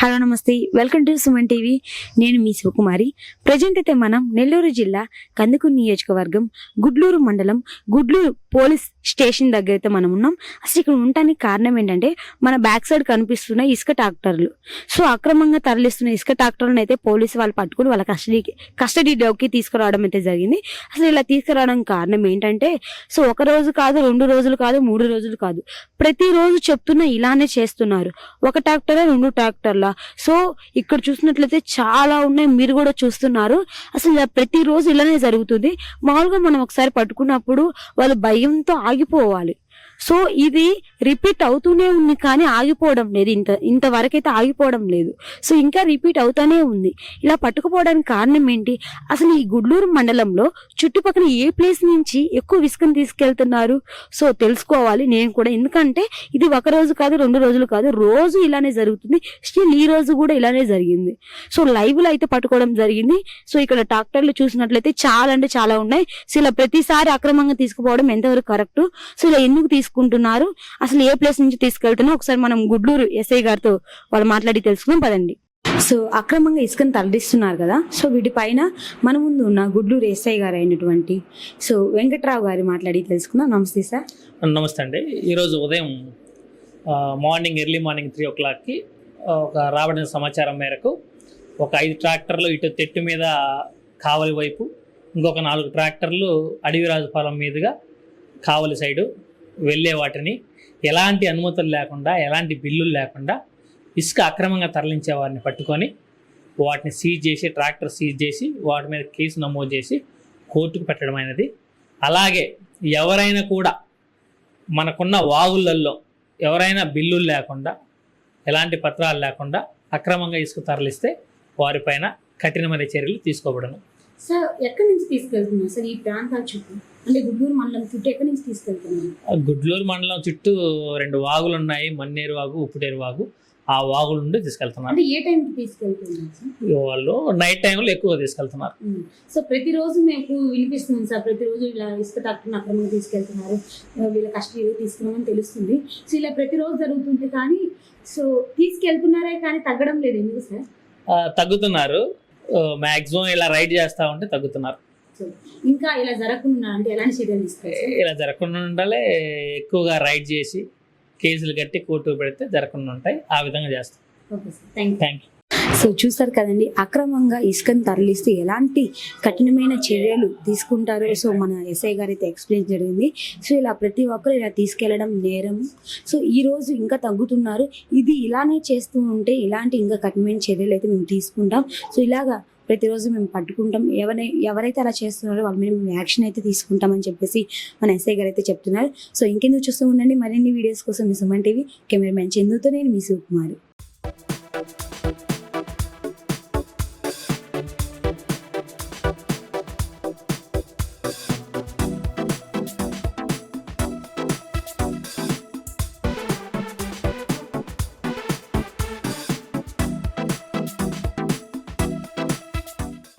Hello నమస్తే. Welcome to Suman TV. నేను మీ శివకుమారి. ప్రజెంట్ అయితే మనం నెల్లూరు జిల్లా కందుకూరు నియోజకవర్గం గుడ్లూరు మండలం గుడ్లూరు పోలీస్ స్టేషన్ దగ్గర అయితే మనం ఉన్నాం. అసలు ఇక్కడ ఉండటానికి కారణం ఏంటంటే మన బ్యాక్ సైడ్ కనిపిస్తున్న ఇసుక ట్రాక్టర్లు. సో అక్రమంగా తరలిస్తున్న ఇసుక ట్రాక్టర్లను అయితే పోలీసు వాళ్ళు పట్టుకుని వాళ్ళ కస్టడీకి కస్టడీలోకి తీసుకురావడం అయితే జరిగింది. అసలు ఇలా తీసుకురావడం కారణం ఏంటంటే సో ఒక రోజు కాదు రెండు రోజులు కాదు మూడు రోజులు కాదు. ప్రతిరోజు చెప్తున్న ఇలానే చేస్తున్నారు. ఒక ట్రాక్టరే రెండు ట్రాక్టర్లా? సో ఇక్కడ చూసినట్లయితే చాలా ఉన్నాయి మీరు కూడా చూస్తున్నారు. అసలు ప్రతిరోజు ఇలానే జరుగుతుంది. మామూలుగా మనం ఒకసారి పట్టుకున్నప్పుడు వాళ్ళు భయంతో ఆగిపోవాలి. సో ఇది రిపీట్ అవుతూనే ఉంది కానీ ఆగిపోవడం లేదు. ఇంత ఇంతవరకైతే ఆగిపోవడం లేదు. సో ఇంకా రిపీట్ అవుతానే ఉంది. ఇలా పట్టుకుపోవడానికి కారణం ఏంటి? అసలు ఈ గుడ్లూరు మండలంలో చుట్టుపక్కల ఏ ప్లేస్ నుంచి ఎక్కువ విసుకని తీసుకెళ్తున్నారు? సో తెలుసుకోవాలి నేను కూడా. ఎందుకంటే ఇది ఒక రోజు కాదు రెండు రోజులు కాదు రోజు ఇలానే జరుగుతుంది. స్టిల్ ఈ రోజు కూడా ఇలానే జరిగింది. సో లైవ్లో అయితే పట్టుకోవడం జరిగింది. సో ఇక్కడ ట్రాక్టర్లు చూసినట్లయితే చాలా అంటే చాలా ఉన్నాయి. సో ఇలా ప్రతిసారి అక్రమంగా తీసుకుపోవడం ఎంతవరకు కరెక్ట్? సో ఇలా ఎందుకు తీసుకు తీసుకుంటున్నారు అసలు ఏ ప్లేస్ నుంచి తీసుకెళ్తున్నా ఒకసారి మనం గుడ్లూరు ఎస్ఐ గారితో వాళ్ళు మాట్లాడి తెలుసుకుందాం పదండి. సో అక్రమంగా ఇసుకను తరలిస్తున్నారు కదా. సో వీటిపైన మన ముందు ఉన్న గుడ్లూరు ఎస్ఐ గారు అయినటువంటి సో వెంకట్రావు గారి మాట్లాడి తెలుసుకుందాం. నమస్తే సార్. నమస్తే అండి. ఈరోజు ఉదయం మార్నింగ్ ఎర్లీ మార్నింగ్ త్రీ ఓ క్లాక్కి ఒక రాబడిన సమాచారం మేరకు ఒక ఐదు ట్రాక్టర్లు ఇటు తెట్టు మీద కావలి వైపు ఇంకొక నాలుగు ట్రాక్టర్లు అడవిరాజుపాలెం మీదుగా కావలి సైడు వెళ్ళే వాటిని ఎలాంటి అనుమతులు లేకుండా ఎలాంటి బిల్లులు లేకుండా ఇసుక అక్రమంగా తరలించే వారిని పట్టుకొని వాటిని సీజ్ చేసి ట్రాక్టర్ సీజ్ చేసి వాటి మీద కేసు నమోదు చేసి కోర్టుకు పెట్టడం అయినది. అలాగే ఎవరైనా కూడా మనకున్న వాగులల్లో ఎవరైనా బిల్లులు లేకుండా ఎలాంటి పత్రాలు లేకుండా అక్రమంగా ఇసుక తరలిస్తే వారిపైన కఠినమైన చర్యలు తీసుకోబడను. సార్ ఎక్కడి నుంచి తీసుకెళ్తున్నారు సార్ ఈ ప్రాంతాల చుట్టూ? అంటే గుడ్లూరు మండలం చుట్టూ ఎక్కడి నుంచి తీసుకెళ్తున్నారు? గుడ్లూరు మండలం చుట్టూ రెండు వాగులు ఉన్నాయి మన్నేరు వాగు ఉప్పుటేరు వాగు. ఆ వాగుల నుండి తీసుకెళ్తున్నారు. అంటే ఏ టైంకి తీసుకెళ్తున్నారు వాళ్ళు నైట్ టైంలో ఎక్కువ తీసుకెళ్తున్నారు. సో ప్రతిరోజు మీకు వినిపిస్తుంది సార్ ప్రతిరోజు ఇలా ఇసుక ట్రాక్టర్ని అక్రమంగా తీసుకెళ్తున్నారు వీళ్ళ కష్టం తీసుకున్నామని తెలుస్తుంది. సో ఇలా ప్రతిరోజు జరుగుతుంది కానీ సో తీసుకెళ్తున్నారే కానీ తగ్గడం లేదు ఎందుకు సార్? తగ్గుతున్నారు. మ్యాక్సిమం ఇలా రైడ్ చేస్తూ ఉంటే తగ్గుతున్నారు. ఇంకా ఇలా జరగకుండా అంటే ఎలాంటి చర్యలు? ఇలా జరగకుండా ఉండాలి ఎక్కువగా రైడ్ చేసి కేసులు కట్టి కోర్టు పెడితే జరగకుండా ఉంటాయి. ఆ విధంగా చేస్తాం. థ్యాంక్ యూ సో చూస్తారు కదండి అక్రమంగా ఇసుకను తరలిస్తే ఎలాంటి కఠినమైన చర్యలు తీసుకుంటారో సో మన ఎస్ఐ గారు అయితే ఎక్స్ప్లెయిన్ జరిగింది. సో ఇలా ప్రతి ఒక్కరు ఇలా తీసుకెళ్ళడం నేరం. సో ఈ రోజు ఇంకా తగ్గుతున్నారు. ఇది ఇలానే చేస్తూ ఉంటే ఇలాంటి ఇంకా కఠినమైన చర్యలు అయితే మేము తీసుకుంటాం. సో ఇలాగా ప్రతిరోజు మేము పట్టుకుంటాం. ఎవరై ఎవరైతే అలా చేస్తున్నారో వాళ్ళ మీద మేము యాక్షన్ అయితే తీసుకుంటామని చెప్పేసి మన ఎస్ఐ గారు అయితే చెప్తున్నారు. సో ఇంకెందుకు చూస్తూ ఉండండి. మరిన్ని వీడియోస్ కోసం మీ సుమన్ టీవీ కెమెరామ్యాన్ చందుతో నేను మీ శివకుమారి